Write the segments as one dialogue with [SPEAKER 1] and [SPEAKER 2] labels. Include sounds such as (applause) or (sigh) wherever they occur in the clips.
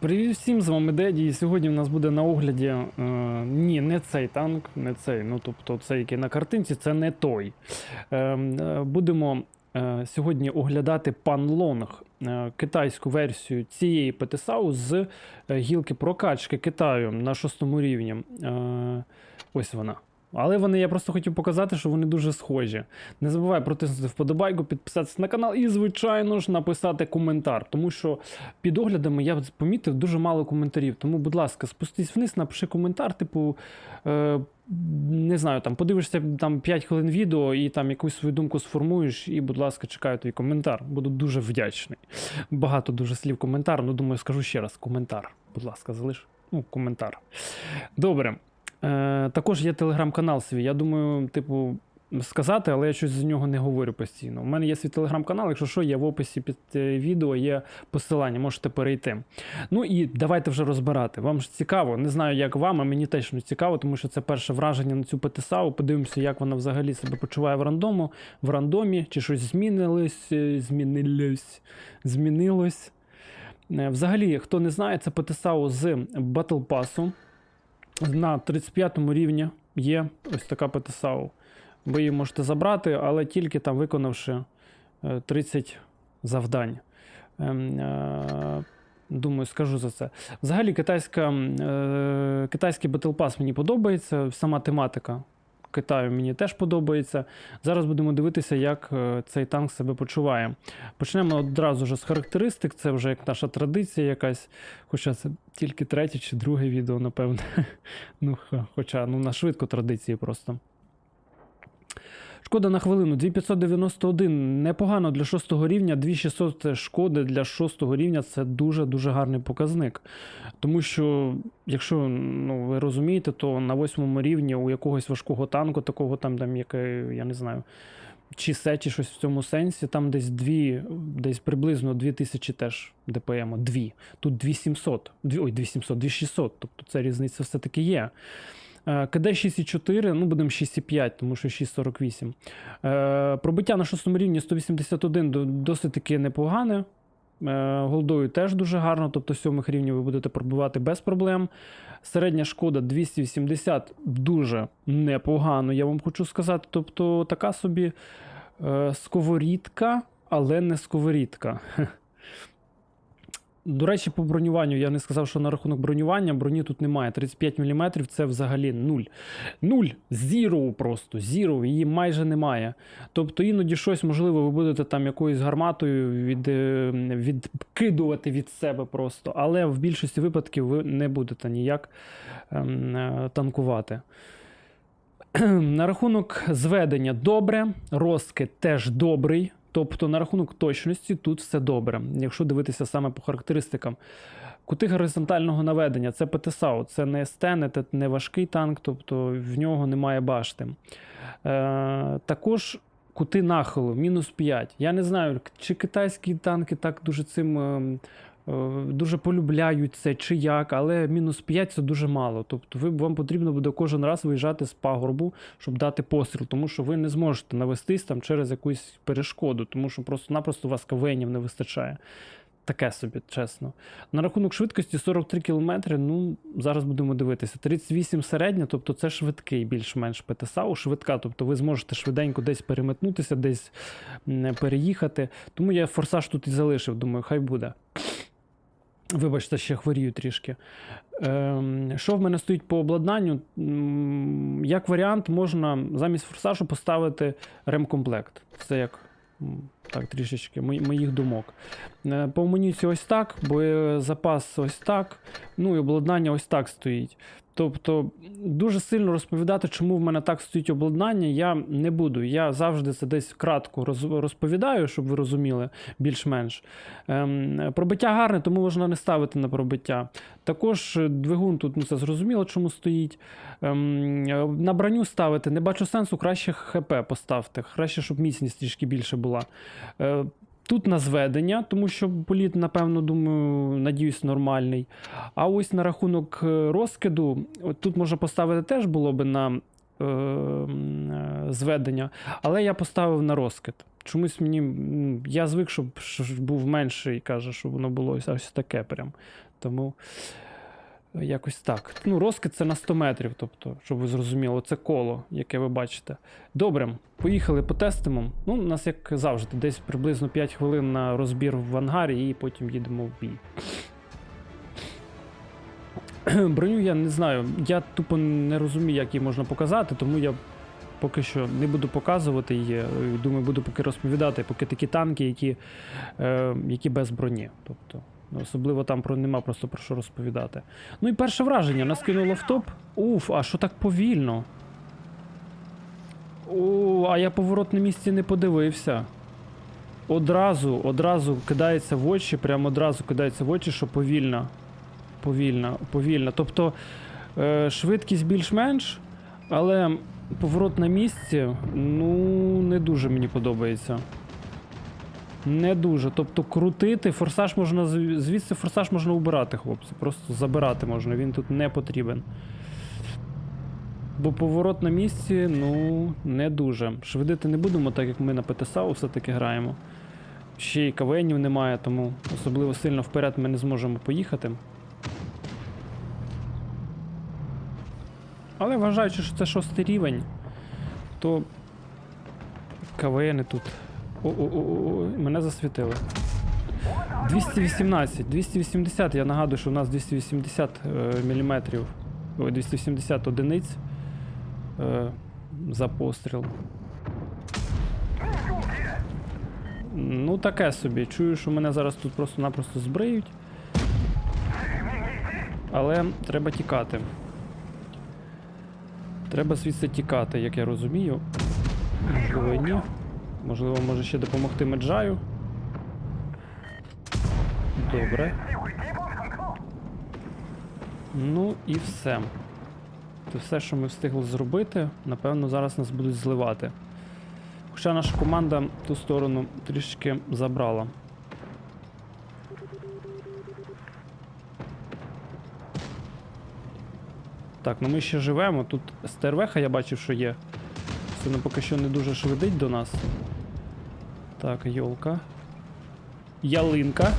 [SPEAKER 1] Привіт всім, з вами Деді. І сьогодні в нас буде на огляді. Е, ні, не цей танк, не цей. Ну тобто цей, який на картинці, це не той. Е, е, будемо е, сьогодні оглядати Панлонг, е, китайську версію цієї ПТСАУ з е, гілки прокачки Китаю на шостому рівні. Е, ось вона. Але вони, я просто хотів показати, що вони дуже схожі. Не забувай протиснути вподобайку, підписатися на канал і, звичайно ж, написати коментар. Тому що під оглядами я помітив дуже мало коментарів. Тому, будь ласка, спустись вниз, напиши коментар, типу. Е, не знаю, там подивишся там 5 хвилин відео і там якусь свою думку сформуєш, і, будь ласка, чекаю твій коментар. Буду дуже вдячний. Багато дуже слів коментар, ну думаю, скажу ще раз: коментар. Будь ласка, залиш. Ну, коментар. Добре. Е, також є телеграм-канал свій. Я думаю, типу, сказати, але я щось з нього не говорю постійно. У мене є свій телеграм-канал, якщо що, є в описі під е, відео, є посилання, можете перейти. Ну і давайте вже розбирати. Вам ж цікаво, не знаю, як вам, а мені теж не цікаво, тому що це перше враження на цю ПТСАУ. Подивимося, як вона взагалі себе почуває в рандому, в рандомі, чи щось змінилось, е, змінилось, змінилось. Е, Взагалі, хто не знає, це ПТСАУ з Battle Pass. На 35 рівні є ось така ПТСАУ. Ви її можете забрати, але тільки там виконавши е, 30 завдань. Ем, е, Думаю, скажу за це. Взагалі, китайська, е, китайський Battle Pass мені подобається, сама тематика Китаю мені теж подобається. Зараз будемо дивитися, як е, цей танк себе почуває. Почнемо одразу ж з характеристик, це вже як наша традиція якась. Хоча це тільки третє чи друге відео, напевне. (laughs) ну, хоча ну, на швидко традиції просто. Шкода на хвилину 2591. Непогано для 6 рівня. 2600 шкоди для 6 рівня це дуже-дуже гарний показник. Тому що, якщо ну, ви розумієте, то на 8 рівні у якогось важкого танку, такого там, там яке, я не знаю, чи се, чи щось в цьому сенсі, там десь дві, десь приблизно 2000 теж ДПМ, дві. Тут 2700, дві, ой, 2700, 2600, тобто це різниця все-таки є. Е, КД 6,4, ну будемо 6,5, тому що 6,48. Е, Пробиття на шостому рівні 181 досить таки непогане. Е, Голдою теж дуже гарно, тобто сьомих рівнів ви будете пробивати без проблем. Середня шкода 280 дуже непогано, я вам хочу сказати. Тобто така собі сковорідка, але не сковорідка. До речі, по бронюванню я не сказав, що на рахунок бронювання броні тут немає. 35 мм це взагалі нуль. Нуль. Зіро просто. Зіро. Її майже немає. Тобто іноді щось, можливо, ви будете там якоюсь гарматою від, е, відкидувати від себе просто. Але в більшості випадків ви не будете ніяк ем, е, танкувати. (clears throat) На рахунок зведення добре, розкид теж добрий. Тобто на рахунок точності тут все добре, якщо дивитися саме по характеристикам. Кути горизонтального наведення це ПТСАУ, це не СТ, не, важкий танк, тобто в нього немає башти. Е, також кути нахилу, мінус 5. Я не знаю, чи китайські танки так дуже цим. Е, Дуже полюбляють це чи як, але мінус 5 це дуже мало. Тобто ви, вам потрібно буде кожен раз виїжджати з пагорбу, щоб дати постріл, тому що ви не зможете навестись там через якусь перешкоду, тому що просто-напросто у вас кавенів не вистачає. Таке собі, чесно. На рахунок швидкості 43 км, ну, зараз будемо дивитися. 38 середня, тобто це швидкий, більш-менш ПТСАУ, швидка, тобто ви зможете швиденько десь переметнутися, десь переїхати. Тому я форсаж тут і залишив, думаю, хай буде. Вибачте, ще хворію трішки. Ем, що в мене стоїть по обладнанню? Як варіант, можна замість форсажу поставити ремкомплект. Це як так, трішечки моїх думок. Е, По амуніції ось так, боєзапас ось так, ну і обладнання ось так стоїть. Тобто дуже сильно розповідати, чому в мене так стоїть обладнання, я не буду. Я завжди це десь кратко розповідаю, щоб ви розуміли більш-менш. Ем, пробиття гарне, тому можна не ставити на пробиття. Також е, двигун тут ну, це зрозуміло, чому стоїть. Ем, е, на броню ставити не бачу сенсу, краще ХП поставте. Краще, щоб міцність трішки більше була. Е, Тут на зведення, тому що політ, напевно, думаю, надіюсь, нормальний. А ось на рахунок е, розкиду, от тут можна поставити теж було би на е, е, зведення, але я поставив на розкид. чомусь мені. Я звик, щоб був менший, каже, щоб воно було ось таке прям. Тому якось так. Ну, розкид це на 100 метрів, тобто, щоб ви зрозуміли, це коло, яке ви бачите. Добре, поїхали потестимо. Ну, у нас, як завжди, десь приблизно 5 хвилин на розбір в ангарі, і потім їдемо в бій. (clears throat) Броню я не знаю. Я тупо не розумію, як її можна показати, тому я поки що не буду показувати її. Думаю, буду поки розповідати, поки такі танки, які, е, які без броні. Тобто, особливо там про нема просто про що розповідати. Ну і перше враження, нас кинуло в топ. Уф, а що так повільно? О, а я поворот на місці не подивився. Одразу, одразу кидається в очі, прямо одразу кидається в очі, що повільно. Повільно, повільно. Тобто е, швидкість більш-менш, але поворот на місці, ну, не дуже мені подобається. Не дуже. Тобто крутити, форсаж можна звідси форсаж можна убирати, хлопці. Просто забирати можна, він тут не потрібен. Бо поворот на місці, ну, не дуже. Швидити не будемо, так як ми на ПТСАУ все-таки граємо. Ще й кавенів немає, тому особливо сильно вперед ми не зможемо поїхати. Але вважаючи, що це шостий рівень, то КВНи тут. О-о-о, мене засвітили. 218, 280, я нагадую, що у нас 280 е, мм, ой, 280 одиниць е, за постріл. Ну, таке собі. Чую, що мене зараз тут просто-напросто збриють. Але треба тікати. Треба звідси тікати, як я розумію. Можливо, ні. Можливо, може ще допомогти Меджаю. Добре. Ну і все. Це все, що ми встигли зробити. Напевно, зараз нас будуть зливати. Хоча наша команда ту сторону трішки забрала. Так, ну ми ще живемо. Тут стервеха я бачив, що є. Це ну, поки що не дуже швидить до нас. Так, йолка. Ялинка.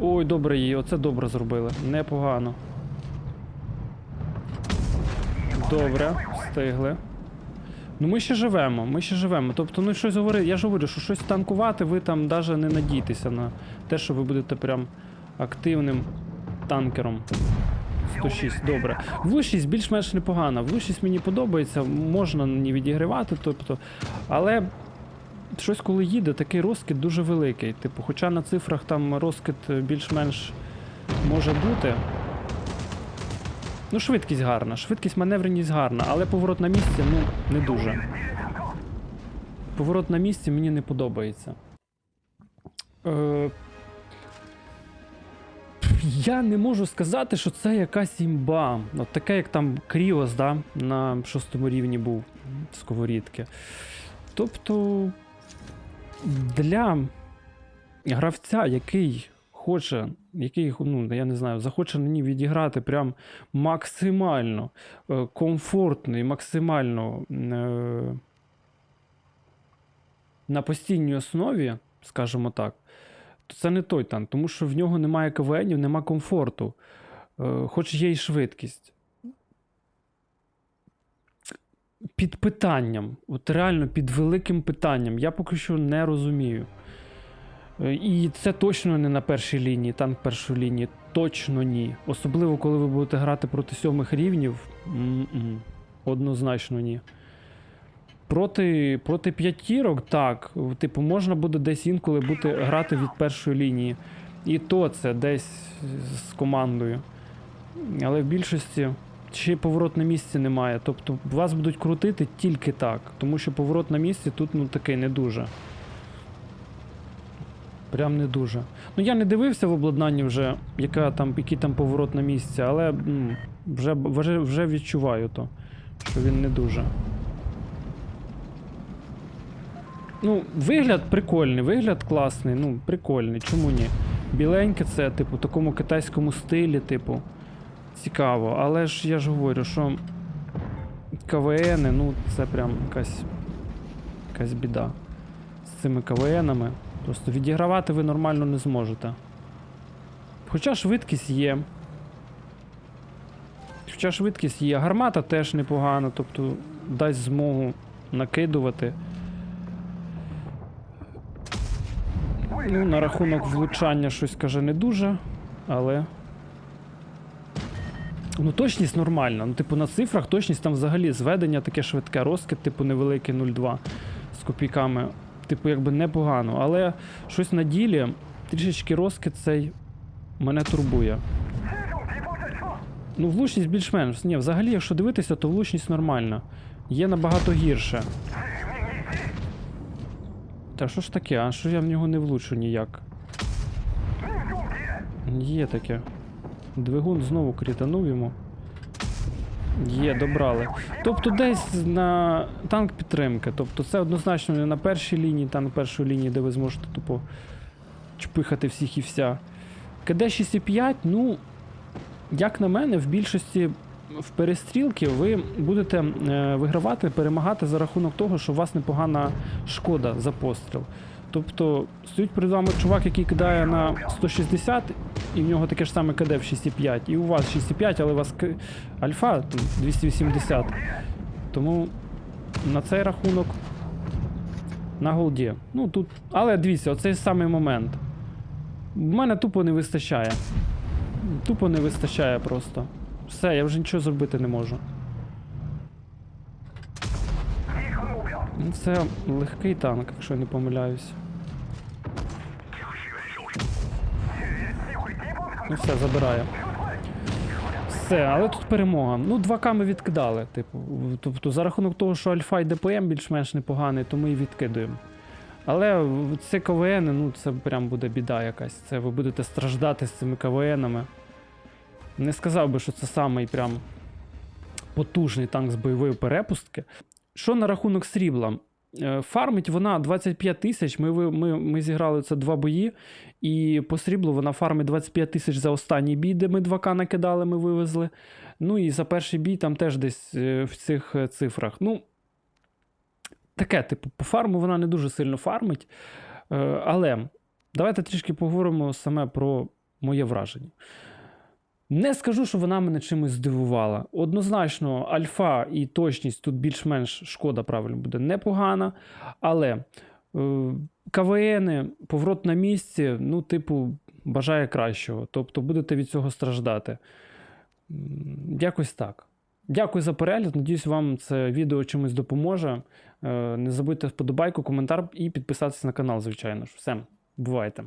[SPEAKER 1] Ой, добре її, оце добре зробили. Непогано. Добре, встигли. Ну ми ще живемо, ми ще живемо. Тобто, ну щось говорити, я ж говорю, що щось танкувати, ви там навіть не надійтеся на те, що ви будете прям активним танкером. 106, добре. В6 більш-менш непогано. В 6 мені подобається, можна на ній відігравати, тобто. Але щось, коли їде, такий розкид дуже великий. Типу, хоча на цифрах там розкид більш-менш може бути. Ну, швидкість гарна, швидкість, маневреність гарна, але поворот на місці, ну, не дуже. Поворот на місці мені не подобається. Е, я не можу сказати, що це якась імба. От таке, як там Кріос, да, на шостому рівні був сковорідки. Тобто для гравця, який хоче, який, ну, я не знаю, захоче ній відіграти прям максимально е, комфортно і максимально е, на постійній основі, скажімо так, це не той танк, тому що в нього немає КВНів, немає комфорту, е, хоч є і швидкість. Під питанням, от реально під великим питанням. Я поки що не розумію. Е, І це точно не на першій лінії, танк першої лінії. Точно ні. Особливо, коли ви будете грати проти сьомих рівнів. М-м. Однозначно ні. Проти, проти п'ятірок, так. Типу, можна буде десь інколи бути, грати від першої лінії. І то це десь з командою. Але в більшості ще й поворот на місці немає. Тобто вас будуть крутити тільки так. Тому що поворот на місці тут ну такий не дуже. Прям не дуже. Ну я не дивився в обладнанні вже, яка там, який там поворот на місці, але м, вже, вже, вже відчуваю то, що він не дуже. Ну, вигляд прикольний, вигляд класний, ну, прикольний, чому ні? Біленьке це, типу, в такому китайському стилі, типу, цікаво. Але ж я ж говорю, що КВН, ну, це прям якась якась біда з цими КВНами. Просто відігравати ви нормально не зможете. Хоча швидкість є. Хоча швидкість є. Гармата теж непогана, тобто дасть змогу накидувати. Ну, на рахунок влучання щось каже не дуже, але. Ну, точність нормальна. Ну, типу, на цифрах точність там взагалі зведення таке швидке, розкид, типу, невеликий 0,2 з копійками. Типу, якби непогано. Але щось на ділі, трішечки розкид цей мене турбує. Ну, влучність більш-менш. Ні, взагалі, якщо дивитися, то влучність нормальна. Є набагато гірше. Та що ж таке? А що я в нього не влучу ніяк? Є таке. Двигун знову крітанув йому. Є, добрали. Тобто десь на танк підтримки. Тобто це однозначно не на першій лінії, танк першої лінії, де ви зможете тупо чпихати всіх і вся. КД 6,5, ну, як на мене, в більшості в перестрілки ви будете е, вигравати, перемагати за рахунок того, що у вас непогана шкода за постріл. Тобто стоїть перед вами чувак, який кидає на 160, і в нього таке ж саме КД в 6,5, і у вас 6,5, але у вас альфа 280. Тому на цей рахунок на голді. Ну тут. Але дивіться, оцей самий момент. В мене тупо не вистачає. Тупо не вистачає просто. Все, я вже нічого зробити не можу. Ну, Це легкий танк, якщо я не помиляюсь. Ну все, забирає. Все, але тут перемога. Ну, 2К ми відкидали, типу. Тобто, за рахунок того, що Альфа і ДПМ більш-менш непоганий, то ми і відкидуємо. Але ці КВН, ну це прям буде біда якась. Це ви будете страждати з цими КВНами. Не сказав би, що це самий прям потужний танк з бойової перепустки. Що на рахунок срібла? Е, Фармить вона 25 тисяч. Ми, ми, ми зіграли це два бої, і по сріблу вона фармить 25 тисяч за останній бій, де ми 2К накидали, ми вивезли. Ну і за перший бій там теж десь е, в цих е, цифрах. Ну, таке, типу, по фарму вона не дуже сильно фармить. Але давайте трішки поговоримо саме про моє враження. Не скажу, що вона мене чимось здивувала. Однозначно, альфа і точність тут більш-менш шкода правильно буде непогана. Але е, КВН, поворот на місці, ну, типу, бажає кращого. Тобто будете від цього страждати. Якось так. Дякую за перегляд. Надіюсь, вам це відео чимось допоможе. Е, Не забудьте вподобайку, коментар і підписатися на канал, звичайно ж. Все, бувайте.